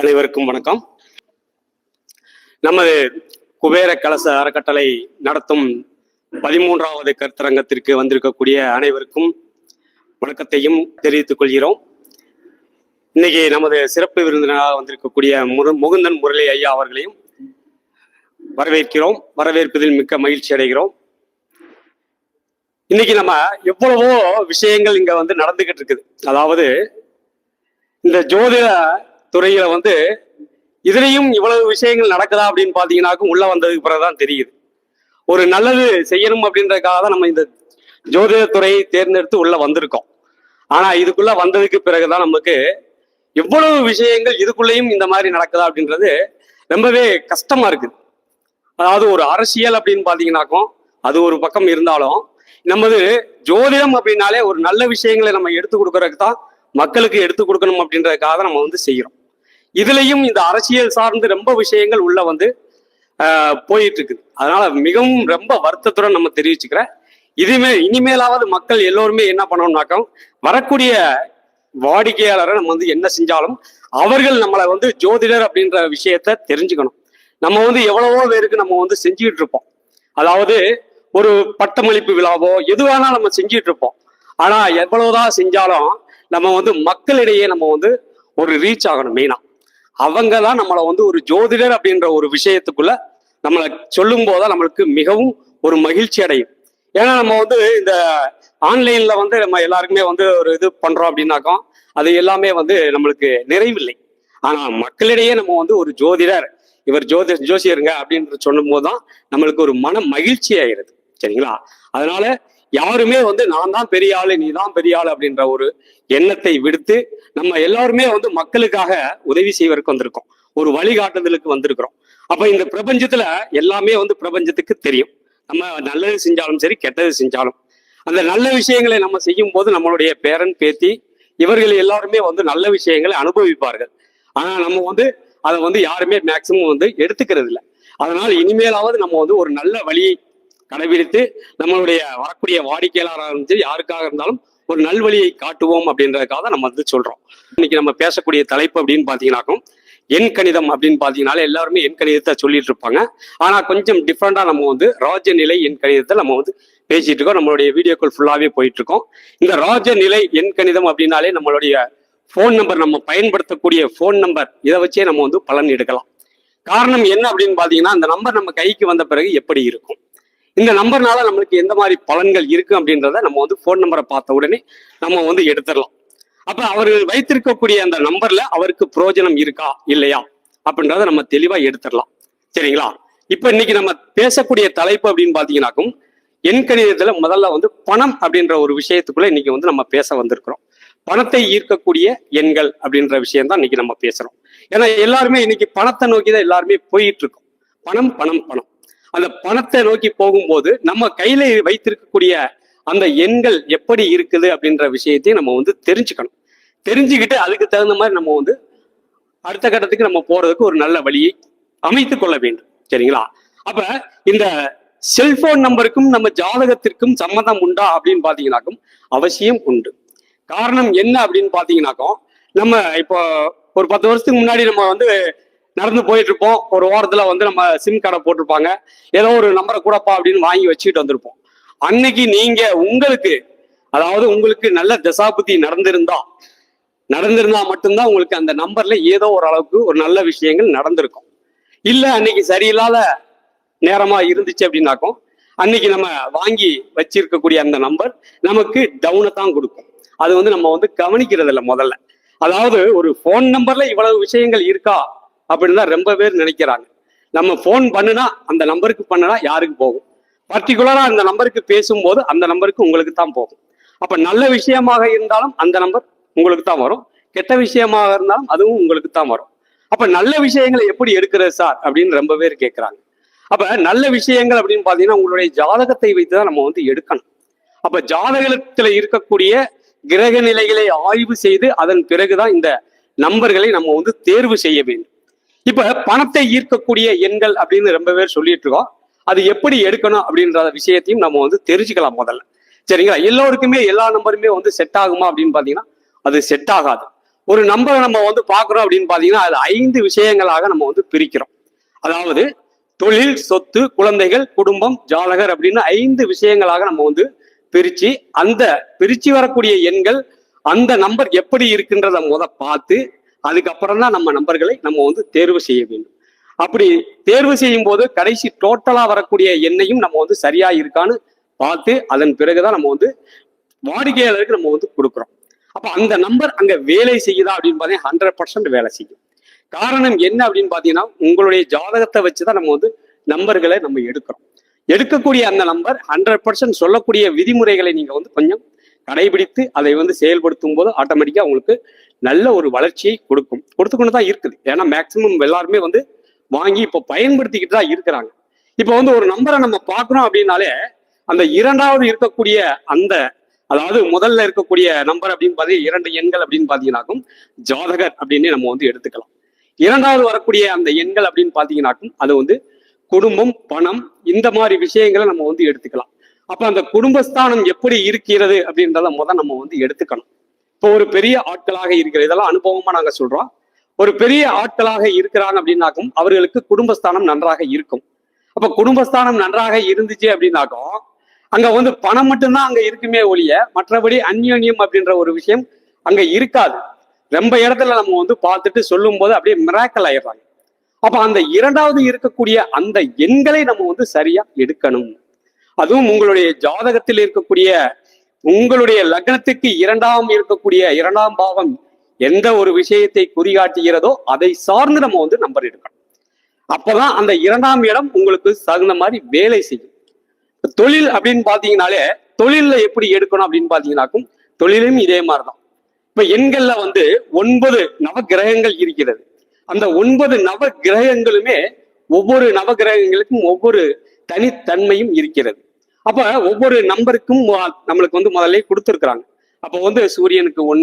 அனைவருக்கும் வணக்கம். நமது குபேர கலச அறக்கட்டளை நடத்தும் பதிமூன்றாவது கருத்தரங்கத்திற்கு வந்திருக்கக்கூடிய அனைவருக்கும் வணக்கத்தையும் தெரிவித்துக் கொள்கிறோம். இன்னைக்கு நமது சிறப்பு விருந்தினராக வந்திருக்கக்கூடிய முரு முகுந்தன் முரளி ஐயா அவர்களையும் வரவேற்கிறோம். வரவேற்பதில் மிக்க மகிழ்ச்சி அடைகிறோம். இன்னைக்கு நம்ம எவ்வளவோ விஷயங்கள் இங்க வந்து நடந்துகிட்டு இருக்குது. அதாவது இந்த ஜோதிட துறையில வந்து இதுலயும் இவ்வளவு விஷயங்கள் நடக்குதா அப்படின்னு பாத்தீங்கன்னாக்கும் உள்ள வந்ததுக்கு பிறகுதான் தெரியுது. ஒரு நல்லது செய்யணும் அப்படின்றதுக்காக தான் நம்ம இந்த ஜோதிட துறையை தேர்ந்தெடுத்து உள்ள வந்திருக்கோம். ஆனா இதுக்குள்ள வந்ததுக்கு பிறகுதான் நமக்கு எவ்வளவு விஷயங்கள் இதுக்குள்ளேயும் இந்த மாதிரி நடக்குதா அப்படின்றது ரொம்பவே கஷ்டமா இருக்குது. அதாவது ஒரு அரசியல் அப்படின்னு பாத்தீங்கன்னாக்கும் அது ஒரு பக்கம் இருந்தாலும் நமது ஜோதிடம் அப்படின்னாலே ஒரு நல்ல விஷயங்களை நம்ம எடுத்து கொடுக்கறதுக்கு தான் மக்களுக்கு எடுத்து கொடுக்கணும் அப்படின்றதுக்காக தான் நம்ம வந்து செய்யறோம். இதுலயும் இந்த அரசியல் சார்ந்து ரொம்ப விஷயங்கள் உள்ள வந்து போயிட்டு இருக்குது அதனால மிகவும் ரொம்ப வருத்தத்துடன் நம்ம தெரிவிச்சுக்கிறேன். இதுமே இனிமேலாவது மக்கள் எல்லோருமே என்ன பண்ணணும்னாக்கம் வரக்கூடிய வாடிக்கையாளரை நம்ம வந்து என்ன செஞ்சாலும் அவர்கள் நம்மளை வந்து ஜோதிடர் அப்படின்ற விஷயத்த தெரிஞ்சுக்கணும். நம்ம வந்து எவ்வளவோ பேருக்கு நம்ம வந்து செஞ்சுக்கிட்டு இருப்போம் அதாவது ஒரு பட்டமளிப்பு விழாவோ எதுவானாலும் நம்ம செஞ்சுட்டு இருப்போம் ஆனா எவ்வளவுதான் செஞ்சாலும் நம்ம வந்து மக்களிடையே நம்ம வந்து ஒரு ரீச் ஆகணும் மெயினா அவங்க தான் நம்மளை வந்து ஒரு ஜோதிடர் அப்படின்ற ஒரு விஷயத்துக்குள்ள நம்மளை சொல்லும் போதான் நம்மளுக்கு மிகவும் ஒரு மகிழ்ச்சி அடையும். ஏன்னா நம்ம வந்து இந்த ஆன்லைன்ல வந்து நம்ம எல்லாருக்குமே வந்து ஒரு இது பண்றோம் அப்படின்னாக்கோ அது எல்லாமே வந்து நம்மளுக்கு நிறைவில்லை. ஆனா மக்களிடையே நம்ம வந்து ஒரு ஜோதிடர் இவர் ஜோதி ஜோசியருங்க அப்படின்னு சொல்லும் போதுதான் நம்மளுக்கு ஒரு மன மகிழ்ச்சி ஆயிருது சரிங்களா? அதனால யாருமே வந்து நான் தான் பெரிய ஆளு நீ தான் பெரிய ஆளு அப்படின்ற ஒரு எண்ணத்தை விடுத்து நம்ம எல்லாருமே வந்து மக்களுக்காக உதவி செய்வதற்கு வந்திருக்கோம். ஒரு வழிகாட்டுதலுக்கு வந்திருக்கிறோம். அப்ப இந்த பிரபஞ்சத்துல எல்லாமே வந்து பிரபஞ்சத்துக்கு தெரியும். நம்ம நல்லது செஞ்சாலும் சரி கெட்டது செஞ்சாலும். அந்த நல்ல விஷயங்களை நம்ம செய்யும் போது நம்மளுடைய பேரன் பேத்தி இவர்கள் எல்லாருமே வந்து நல்ல விஷயங்களை அனுபவிப்பார்கள். ஆனா நம்ம வந்து அதை வந்து யாருமே மேக்சிமம் வந்து எடுத்துக்கிறது இல்லை அதனால் இனிமேலாவது நம்ம வந்து ஒரு நல்ல வழியை கடைபிடித்து நம்மளுடைய வரக்கூடிய வாடிக்கையாளராக இருந்து யாருக்காக இருந்தாலும் ஒரு நல்வழியை காட்டுவோம் அப்படின்றதுக்காக நம்ம வந்து சொல்றோம். இன்னைக்கு நம்ம பேசக்கூடிய தலைப்பு அப்படின்னு பாத்தீங்கன்னாக்கும் எண் கணிதம் அப்படின்னு பாத்தீங்கன்னாலே எல்லாருமே எண் கணிதத்தை சொல்லிட்டு இருப்பாங்க. ஆனா கொஞ்சம் டிஃப்ரெண்டா நம்ம வந்து ராஜநிலை எண் கணிதத்தை நம்ம வந்து பேசிட்டு இருக்கோம். நம்மளுடைய வீடியோக்கள் ஃபுல்லாவே போயிட்டு இருக்கோம். இந்த ராஜநிலை எண் கணிதம் அப்படின்னாலே நம்மளுடைய ஃபோன் நம்பர் நம்ம பயன்படுத்தக்கூடிய ஃபோன் நம்பர் இதை வச்சே நம்ம வந்து பலன் எடுக்கலாம். காரணம் என்ன அப்படின்னு பாத்தீங்கன்னா அந்த நம்பர் நம்ம கைக்கு வந்த பிறகு எப்படி இருக்கும்? இந்த நம்பர்னால நம்மளுக்கு எந்த மாதிரி பலன்கள் இருக்கு அப்படின்றத நம்ம வந்து ஃபோன் நம்பரை பார்த்த உடனே நம்ம வந்து எடுத்துடலாம். அப்ப அவர்கள் வைத்திருக்கக்கூடிய அந்த நம்பர்ல அவருக்கு புரோஜனம் இருக்கா இல்லையா? அப்படின்றத நம்ம தெளிவா எடுத்துடலாம். சரிங்களா? இப்ப இன்னைக்கு நம்ம பேசக்கூடிய தலைப்பு அப்படின்னு பாத்தீங்கன்னாக்கும் எண் கணிதத்துல முதல்ல வந்து பணம் அப்படின்ற ஒரு விஷயத்துக்குள்ள இன்னைக்கு வந்து நம்ம பேச வந்திருக்கிறோம். பணத்தை ஈர்க்கக்கூடிய எண்கள் அப்படின்ற விஷயம் தான் இன்னைக்கு நம்ம பேசுறோம். ஏன்னா எல்லாருமே இன்னைக்கு பணத்தை நோக்கி தான் எல்லாருமே போயிட்டு இருக்கோம். பணம் பணம் பணம். அந்த பணத்தை நோக்கி போகும்போது நம்ம கையில வைத்திருக்கக்கூடிய அந்த எண்கள் எப்படி இருக்குது அப்படின்ற விஷயத்தையும் நம்ம வந்து தெரிஞ்சுக்கணும். தெரிஞ்சுக்கிட்டு அதுக்கு தகுந்த மாதிரி நம்ம வந்து அடுத்த கட்டத்துக்கு நம்ம போறதுக்கு ஒரு நல்ல வழியை அமைத்துக் கொள்ள வேண்டும். சரிங்களா? அப்ப இந்த செல்போன் நம்பருக்கும் நம்ம ஜாதகத்திற்கும் சம்மதம் உண்டா அப்படின்னு பாத்தீங்கன்னாக்கும் அவசியம் உண்டு. காரணம் என்ன அப்படின்னு பாத்தீங்கன்னாக்கும் நம்ம இப்போ ஒரு பத்து வருஷத்துக்கு முன்னாடி நம்ம வந்து நடந்து போயிட்டு இருப்போம் ஒரு ஓரத்துல வந்து நம்ம சிம் கார்டை போட்டிருப்பாங்க. ஏதோ ஒரு நம்பரை கூடப்பா அப்படின்னு வாங்கி வச்சுக்கிட்டு வந்திருப்போம். அன்னைக்கு நீங்க உங்களுக்கு அதாவது உங்களுக்கு நல்ல தசாபுத்தி நடந்திருந்தா நடந்திருந்தா மட்டும்தான் உங்களுக்கு அந்த நம்பர்ல ஏதோ ஒரு அளவுக்கு ஒரு நல்ல விஷயங்கள் நடந்திருக்கும். இல்ல அன்னைக்கு சரியில்லாத நேரமா இருந்துச்சு அப்படின்னாக்கும் அன்னைக்கு நம்ம வாங்கி வச்சிருக்கக்கூடிய அந்த நம்பர் நமக்கு டவுனை தான் கொடுக்கும். அது வந்து நம்ம வந்து கவனிக்கிறது இல்லை முதல்ல. அதாவது ஒரு ஃபோன் நம்பர்ல இவ்வளவு விஷயங்கள் இருக்கா? அப்படின்னு தான் ரொம்ப பேர் நினைக்கிறாங்க. நம்ம ஃபோன் பண்ணுனா அந்த நம்பருக்கு பண்ணுனா யாருக்கு போகும்? பர்டிகுலராக அந்த நம்பருக்கு பேசும்போது அந்த நம்பருக்கு உங்களுக்கு தான் போகும். அப்போ நல்ல விஷயமாக இருந்தாலும் அந்த நம்பர் உங்களுக்கு தான் வரும். கெட்ட விஷயமாக இருந்தாலும் அதுவும் உங்களுக்கு தான் வரும். அப்போ நல்ல விஷயங்களை எப்படி எடுக்கிறது சார்? அப்படின்னு ரொம்ப பேர் கேட்குறாங்க அப்போ நல்ல விஷயங்கள் அப்படின்னு பார்த்தீங்கன்னா உங்களுடைய ஜாதகத்தை வைத்து தான் நம்ம வந்து எடுக்கணும். அப்போ ஜாதகத்தில் இருக்கக்கூடிய கிரக நிலைகளை ஆய்வு செய்து அதன் பிறகுதான் இந்த நம்பர்களை நம்ம வந்து தேர்வு செய்ய வேண்டும். இப்ப பணத்தை ஈர்க்கக்கூடிய எண்கள் அப்படின்னு ரொம்ப பேர் சொல்லிட்டு இருக்கோம். அது எப்படி எடுக்கணும் அப்படின்ற விஷயத்தையும் நம்ம வந்து தெரிஞ்சுக்கலாம் முதல்ல. சரிங்களா? எல்லோருக்குமே எல்லா நம்பருமே வந்து செட் ஆகுமா அப்படின்னு பாத்தீங்கன்னா அது செட் ஆகாது. ஒரு நம்பரை நம்ம வந்து பார்க்குறோம் அப்படின்னு பார்த்தீங்கன்னா அது ஐந்து விஷயங்களாக நம்ம வந்து பிரிக்கிறோம். அதாவது தொழில் சொத்து குழந்தைகள் குடும்பம் ஜாதகர் அப்படின்னு ஐந்து விஷயங்களாக நம்ம வந்து பிரிச்சு அந்த பிரிச்சு வரக்கூடிய எண்கள் அந்த நம்பர் எப்படி இருக்குன்றத முத பார்த்து அதுக்கப்புறம் தான் நம்ம நம்பர்களை நம்ம வந்து தேர்வு செய்ய வேண்டும். அப்படி தேர்வு செய்யும் போது கடைசி டோட்டலா வரக்கூடிய எண்ணையும் நம்ம வந்து சரியா இருக்கான்னு பார்த்து அதன் பிறகுதான் நம்ம வந்து வாடிக்கையாளருக்கு நம்ம வந்து கொடுக்குறோம். அப்ப அந்த நம்பர் அங்க வேலை செய்யுதா அப்படின்னு பார்த்தீங்கன்னா ஹண்ட்ரட் பர்சன்ட் வேலை செய்யும். காரணம் என்ன அப்படின்னு பார்த்தீங்கன்னா உங்களுடைய ஜாதகத்தை வச்சுதான் நம்ம வந்து நம்பர்களை நம்ம எடுக்கிறோம். எடுக்கக்கூடிய அந்த நம்பர் ஹண்ட்ரட் பர்சன்ட் சொல்லக்கூடிய விதிமுறைகளை நீங்க வந்து கொஞ்சம் கடைபிடித்து அதை வந்து செயல்படுத்தும் போது ஆட்டோமேட்டிக்கா உங்களுக்கு நல்ல ஒரு வளர்ச்சியை கொடுக்கும். கொடுத்துக்கொண்டு தான் இருக்குது. ஏன்னா மேக்சிமம் எல்லாருமே வந்து வாங்கி இப்போ பயன்படுத்திக்கிட்டு தான் இருக்கிறாங்க. இப்போ வந்து ஒரு நம்பரை நம்ம பார்க்கறோம் அப்படின்னாலே அந்த இரண்டாவது இருக்கக்கூடிய அந்த அதாவது முதல்ல இருக்கக்கூடிய நம்பர் அப்படின்னு பார்த்தீங்கன்னா இரண்டு எண்கள் அப்படின்னு பார்த்தீங்கன்னாக்கும் ஜாதகர் அப்படின்னு நம்ம வந்து எடுத்துக்கலாம். இரண்டாவது வரக்கூடிய அந்த எண்கள் அப்படின்னு பார்த்தீங்கன்னாக்கும் அது வந்து குடும்பம் பணம் இந்த மாதிரி விஷயங்களை நம்ம வந்து எடுத்துக்கலாம். அப்ப அந்த குடும்பஸ்தானம் எப்படி இருக்கிறது அப்படின்றத முத நம்ம வந்து எடுத்துக்கணும். இப்போ ஒரு பெரிய ஆட்களாக இருக்கிற இதெல்லாம் அனுபவமா நாங்க சொல்றோம். ஒரு பெரிய ஆட்களாக இருக்கிறாங்க அப்படின்னாக்கும் அவர்களுக்கு குடும்பஸ்தானம் நன்றாக இருக்கும். அப்ப குடும்பஸ்தானம் நன்றாக இருந்துச்சு அப்படின்னாக்கும் அங்க வந்து பணம் மட்டும்தான் அங்க இருக்குமே ஒழிய மற்றபடி அந்யோன்யம் அப்படின்ற ஒரு விஷயம் அங்க இருக்காது. ரொம்ப இடத்துல நம்ம வந்து பார்த்துட்டு சொல்லும் போது அப்படியே மிராக்கல் ஆயிடுறாங்க. அப்ப அந்த இரண்டாவது இருக்கக்கூடிய அந்த எண்களை நம்ம வந்து சரியா எடுக்கணும். அதுவும் உங்களுடைய ஜாதகத்தில் இருக்கக்கூடிய உங்களுடைய லக்னத்துக்கு இரண்டாம் இருக்கக்கூடிய இரண்டாம் பாவம் எந்த ஒரு விஷயத்தை குறிகாட்டுகிறதோ அதை சார்ந்து நம்ம வந்து நம்பர் எடுக்கணும் அப்பதான் அந்த இரண்டாம் இடம் உங்களுக்கு தகுந்த மாதிரி வேலை செய்யும். தொழில் அப்படின்னு பாத்தீங்கனாலே தொழில எப்படி எடுக்கணும் அப்படின்னு பாத்தீங்கன்னாக்கும் தொழிலும் இதே மாதிரிதான். இப்ப எண்கள்ல வந்து ஒன்பது நவ கிரகங்கள் இருக்கிறது. அந்த ஒன்பது நவ கிரகங்களுமே ஒவ்வொரு நவ கிரகங்களுக்கும் ஒவ்வொரு தனித்தன்மையும் இருக்கிறது. அப்ப ஒவ்வொரு நம்பருக்கும் நம்மளுக்கு வந்து முதல்ல கொடுத்துருக்குறாங்க. அப்போ வந்து சூரியனுக்கு ஒன்னு